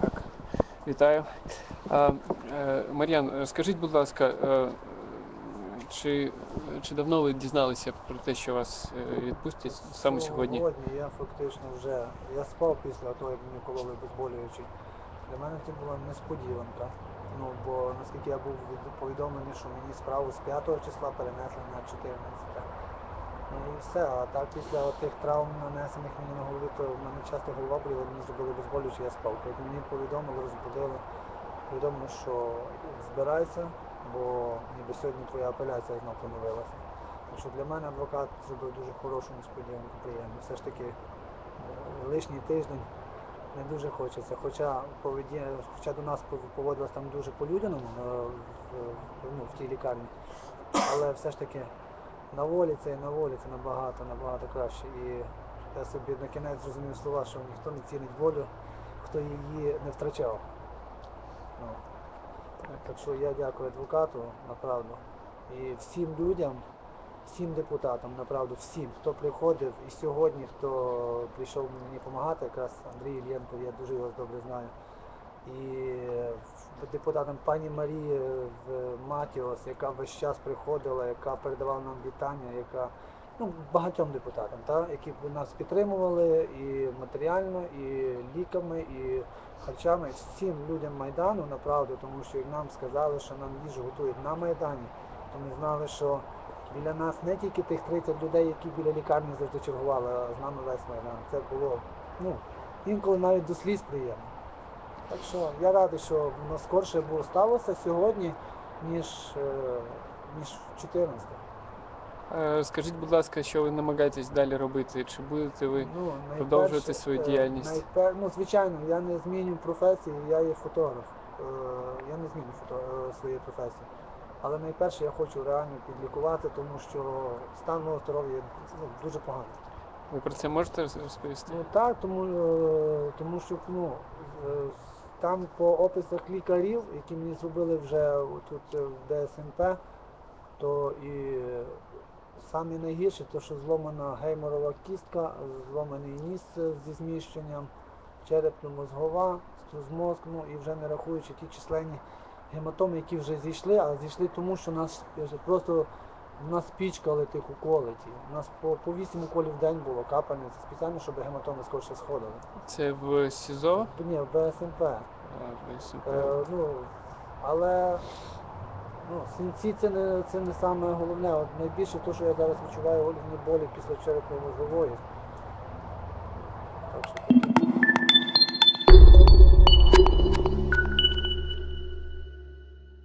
Так, Вітаю. Е, Мар'ян, скажіть, будь ласка, е, чи чи давно ви дізналися про те, що вас е, відпустять саме сьогодні? Сьогодні я фактично вже я спав після того, як мені кололи безболюючі. Для мене це була несподіванка. Ну, бо наскільки я був повідомлений, що мені справу з 5 числа перенесли на 14. Все, а так після тих травм нанесених мені на голові, то в мене часто голова боліла, мені зробили безболюче, я спав. Потім мені повідомили, розбудили, повідомили, що збирайся, бо ніби сьогодні твоя апеляція знов поновилася. Так що для мене адвокат зробив дуже хорошу несподіванку приємну. Все ж таки е, лишній тиждень не дуже хочеться. Хоча поведі... хоча до нас поводилось там дуже по-людяному е, ну, в тій лікарні, але все ж таки на волі це і на волі це набагато, набагато краще. І я собі на кінець зрозумів слова, що ніхто не цінить волю, хто її не втрачав. Ну, так що я дякую адвокату, направду. І всім людям, всім депутатам, направду, всім, хто приходив і сьогодні, хто прийшов мені допомагати, якраз Андрій Ільєнко, я дуже його добре знаю. І депутатам пані Марії в Матіос, яка весь час приходила, яка передавала нам вітання, яка ну, багатьом депутатам, та, які нас підтримували і матеріально, і ліками, і харчами, всім людям Майдану, направду, тому що нам сказали, що нам їжу готують на Майдані, то ми знали, що біля нас не тільки тих 30 людей, які біля лікарні завжди чергували, а з нами весь Майдан. Це було ну, інколи навіть до сліз приємно. Так що я радий, що воно скорше було сталося сьогодні, ніж, ніж в 14. Е, Скажіть, будь ласка, що ви намагаєтесь далі робити? Чи будете ви Ну, продовжувати свою е, діяльність? найпер- Ну, звичайно, я не змінюю професії, я є фотограф. Е, Я не зміню фото... е, своєї професії. Але найперше я хочу реально підлікувати, тому що стан мого здоров'я ну, дуже поганий. ви про це можете розповісти? Ну так, тому, тому що ну, там по описах лікарів, які мені зробили вже тут е, в ДСНП, то і саме найгірше, то що зломана гейморова кістка, зломаний ніс е, зі зміщенням, черепно-мозгова, струс ну і вже не рахуючи ті численні гематоми, які вже зійшли, а зійшли тому, що нас е, нас пічкали тих уколиті. У нас по, по 8 уколів в день було капання, це спеціально, щоб гематоми скорше сходили. Це в СІЗО? Ні, в БСМП. А, в СМП. Е, ну, але ну, синці це не, це не саме головне. От найбільше те, що я зараз відчуваю болі після черепно-мозгової. Так що